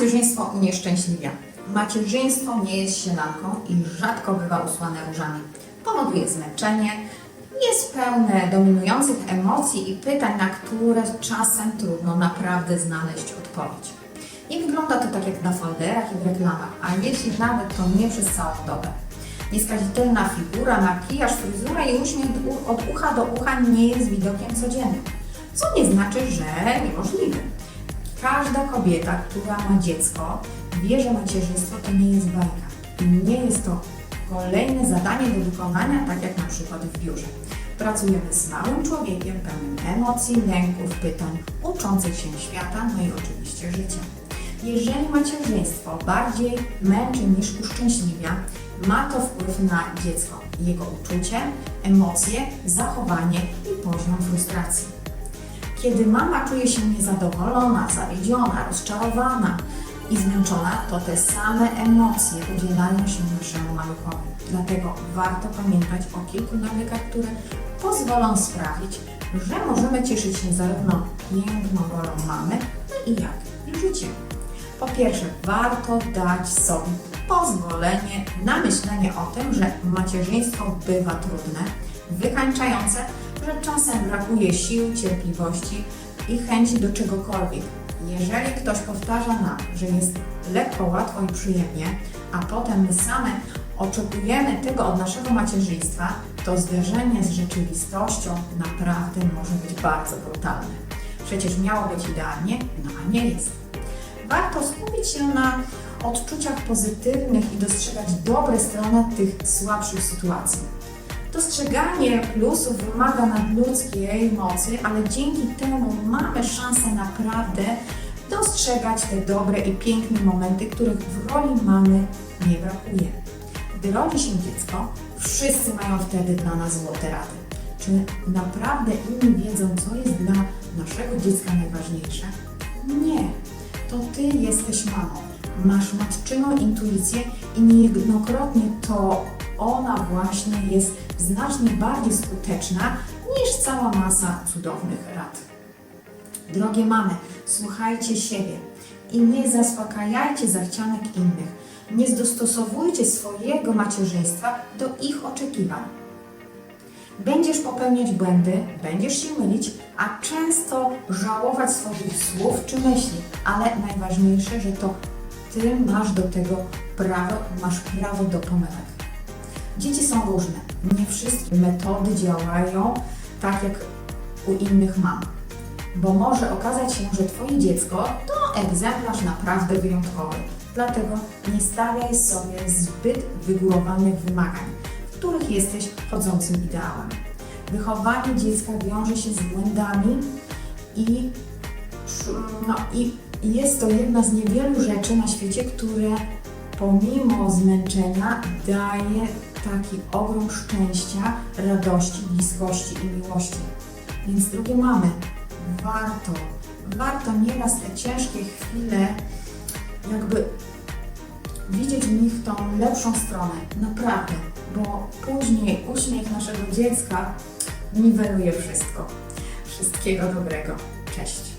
macierzyństwo unieszczęśliwia? Macierzyństwo nie jest sielanką i rzadko bywa usłane różami. Powoduje zmęczenie, jest pełne dominujących emocji i pytań, na które czasem trudno naprawdę znaleźć odpowiedź. Nie wygląda to tak jak na folderach i w reklamach, a jeśli nawet to nie przez całą dobę. Nieskazitelna figura, makijaż, fryzura i uśmiech od ucha do ucha nie jest widokiem codziennym. Co nie znaczy, że niemożliwy. Każda kobieta, która ma dziecko, wie, że macierzyństwo to nie jest bajka. Nie jest to kolejne zadanie do wykonania, tak jak na przykład w biurze. Pracujemy z małym człowiekiem, pełnym emocji, lęków, pytań, uczących się świata, no i oczywiście życia. Jeżeli macierzyństwo bardziej męczy niż uszczęśliwia, ma to wpływ na dziecko, jego uczucie, emocje, zachowanie i poziom frustracji. Kiedy mama czuje się niezadowolona, zawiedziona, rozczarowana i zmęczona, to te same emocje udzielają się naszemu maluchowi. Dlatego warto pamiętać o kilku nawykach, które pozwolą sprawić, że możemy cieszyć się zarówno piękną rolą mamy, jak i życiem. Po pierwsze, warto dać sobie pozwolenie na myślenie o tym, że macierzyństwo bywa trudne, wykańczające, że czasem brakuje sił, cierpliwości i chęci do czegokolwiek. Jeżeli ktoś powtarza nam, że jest lekko, łatwo i przyjemnie, a potem my same oczekujemy tego od naszego macierzyństwa, to zderzenie z rzeczywistością naprawdę może być bardzo brutalne. Przecież miało być idealnie, no a nie jest. Warto skupić się na odczuciach pozytywnych i dostrzegać dobre strony tych słabszych sytuacji. Dostrzeganie plusów wymaga nadludzkiej mocy, ale dzięki temu mamy szansę naprawdę dostrzegać te dobre i piękne momenty, których w roli mamy nie brakuje. Gdy rodzi się dziecko, wszyscy mają wtedy dla nas złote rady. Czy naprawdę inni wiedzą, co jest dla naszego dziecka najważniejsze? Nie. To Ty jesteś mamą. Masz matczyną intuicję i niejednokrotnie to ona właśnie jest znacznie bardziej skuteczna niż cała masa cudownych rad. Drogie mamy, słuchajcie siebie i nie zaspokajajcie zachcianek innych. Nie dostosowujcie swojego macierzyństwa do ich oczekiwań. Będziesz popełniać błędy, będziesz się mylić, a często żałować swoich słów czy myśli, ale najważniejsze, że to Ty masz do tego prawo, masz prawo do pomyłek. Dzieci są różne. Nie wszystkie metody działają tak jak u innych mam. Bo może okazać się, że Twoje dziecko to egzemplarz naprawdę wyjątkowy. Dlatego nie stawiaj sobie zbyt wygórowanych wymagań, w których jesteś chodzącym ideałem. Wychowanie dziecka wiąże się z błędami i, no, i jest to jedna z niewielu rzeczy na świecie, które pomimo zmęczenia daje taki ogrom szczęścia, radości, bliskości i miłości. Więc drogie mamy, warto, warto nieraz te ciężkie chwile jakby widzieć w nich tą lepszą stronę, naprawdę, bo później uśmiech naszego dziecka niweluje wszystko. Wszystkiego dobrego. Cześć.